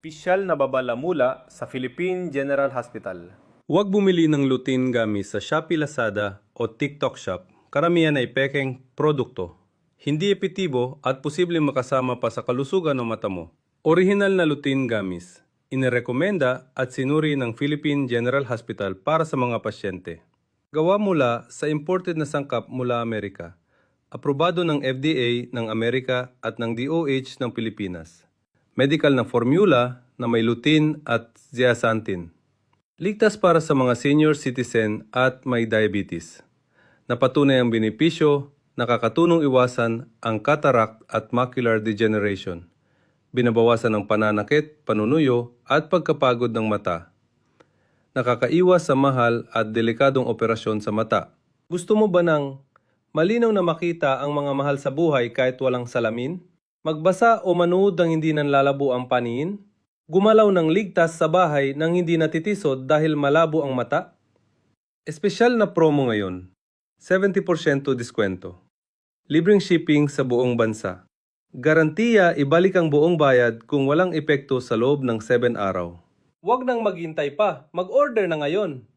Pisyal na babalamula sa Philippine General Hospital. Huwag bumili ng lutin gamis sa Shopee Lazada o TikTok Shop. Karamihan ay pekeng produkto. Hindi epektibo at posibleng makasama pa sa kalusugan ng mata mo. Original na lutin gamis. Inirekomenda at sinuri ng Philippine General Hospital para sa mga pasyente. Gawa mula sa imported na sangkap mula Amerika. Aprobado ng FDA ng Amerika at ng DOH ng Pilipinas. Medical na formula na may lutein at zeaxanthin. Ligtas para sa mga senior citizen at may diabetes. Napatunay ang benepisyo, nakakatulong iwasan ang cataract at macular degeneration. Binabawasan ang pananakit, panunuyo at pagkapagod ng mata. Nakakaiwas sa mahal at delikadong operasyon sa mata. Gusto mo ba ng malinaw na makita ang mga mahal sa buhay kahit walang salamin? Magbasa o manood ng hindi nanlalabo ang paniin? Gumalaw ng ligtas sa bahay nang hindi natitisod dahil malabo ang mata? Espesyal na promo ngayon. 70% diskwento. Libreng shipping sa buong bansa. Garantiya ibalik ang buong bayad kung walang epekto sa loob ng 7 araw. Huwag nang maghintay pa, mag-order na ngayon.